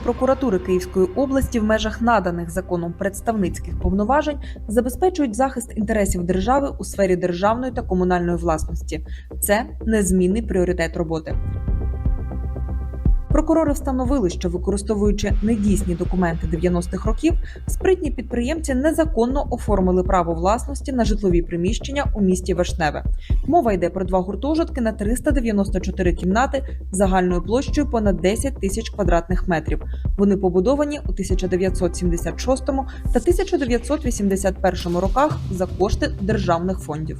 прокуратури Київської області в межах наданих законом представницьких повноважень забезпечують захист інтересів держави у сфері державної та комунальної власності. Це незмінний пріоритет роботи. Прокурори встановили, що використовуючи недійсні документи 90-х років, спритні підприємці незаконно оформили право власності на житлові приміщення у місті Вишневе. Мова йде про два гуртожитки на 394 кімнати загальною площею понад 10 тисяч квадратних метрів. Вони побудовані у 1976 та 1981 роках за кошти державних фондів.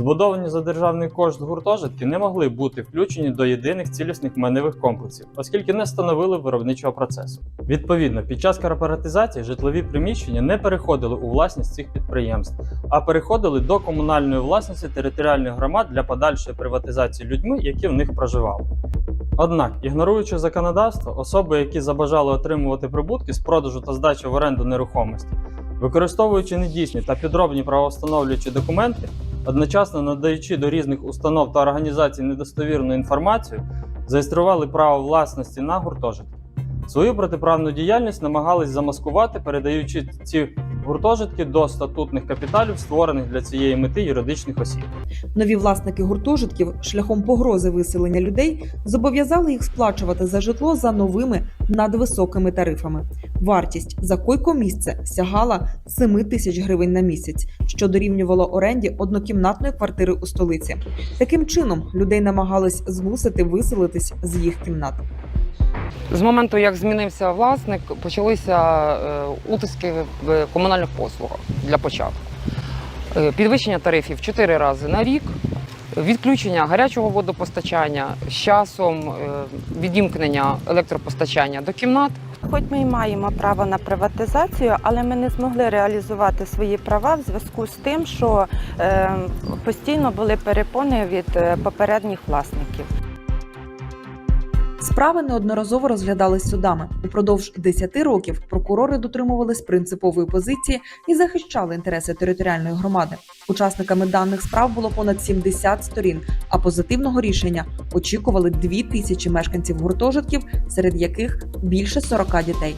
Збудовані за державний кошт гуртожитки не могли бути включені до єдиних цілісних майнових комплексів, оскільки не становили виробничого процесу. Відповідно, під час корпоратизації житлові приміщення не переходили у власність цих підприємств, а переходили до комунальної власності територіальних громад для подальшої приватизації людьми, які в них проживали. Однак, ігноруючи законодавство, особи, які забажали отримувати прибутки з продажу та здачі в оренду нерухомості, використовуючи недійсні та підробні правовстановлюючі документи, одночасно надаючи до різних установ та організацій недостовірну інформацію, зареєстрували право власності на гуртожитки. Свою протиправну діяльність намагались замаскувати, передаючи ці гуртожитки до статутних капіталів, створених для цієї мети юридичних осіб. Нові власники гуртожитків шляхом погрози виселення людей зобов'язали їх сплачувати за житло за новими надвисокими тарифами. Вартість за койко-місце сягала 7 тисяч гривень на місяць, що дорівнювало оренді однокімнатної квартири у столиці. Таким чином людей намагались змусити виселитись з їх кімнат. З моменту, як змінився власник, почалися е, утиски в комунальних послугах для початку. Е, Підвищення тарифів 4 рази на рік, відключення гарячого водопостачання з часом, е, відімкнення електропостачання до кімнат. Хоч ми й маємо право на приватизацію, але ми не змогли реалізувати свої права в зв'язку з тим, що е, постійно були перепони від е, попередніх власників. Справи неодноразово розглядались судами. Упродовж 10 років прокурори дотримувались принципової позиції і захищали інтереси територіальної громади. Учасниками даних справ було понад 70 сторін, а позитивного рішення очікували 2 тисячі мешканців гуртожитків, серед яких більше 40 дітей.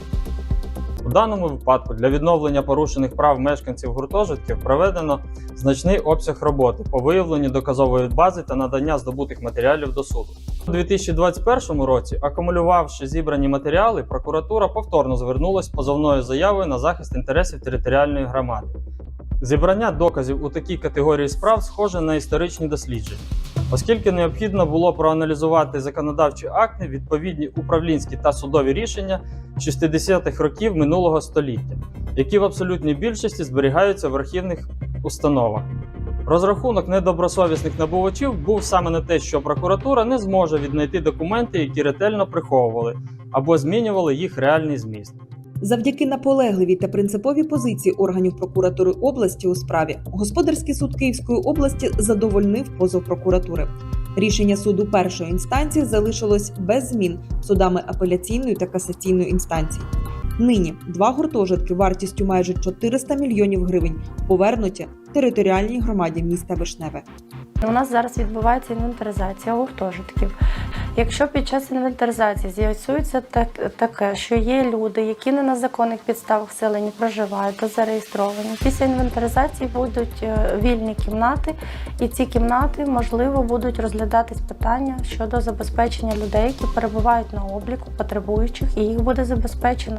У даному випадку для відновлення порушених прав мешканців гуртожитків проведено значний обсяг роботи по виявленню доказової бази та надання здобутих матеріалів до суду. У 2021 році, акумулювавши зібрані матеріали, прокуратура повторно звернулася позовною заявою на захист інтересів територіальної громади. Зібрання доказів у такій категорії справ схоже на історичні дослідження, оскільки необхідно було проаналізувати законодавчі акти, відповідні управлінські та судові рішення 60-х років минулого століття, які в абсолютній більшості зберігаються в архівних установах. Розрахунок недобросовісних набувачів був саме на те, що прокуратура не зможе віднайти документи, які ретельно приховували або змінювали їх реальний зміст. Завдяки наполегливій та принциповій позиції органів прокуратури області у справі господарський суд Київської області задовольнив позов прокуратури. Рішення суду першої інстанції залишилось без змін судами апеляційної та касаційної інстанцій. Нині два гуртожитки вартістю майже 400 мільйонів гривень повернуті територіальній громаді міста Вишневе. У нас зараз відбувається інвентаризація гуртожитків. Якщо під час інвентаризації з'ясується так- таке, що є люди, які не на законних підставах селені проживають та зареєстровані, після інвентаризації будуть е, вільні кімнати, і ці кімнати можливо будуть розглядатись питання щодо забезпечення людей, які перебувають на обліку, потребуючих, і їх буде забезпечено.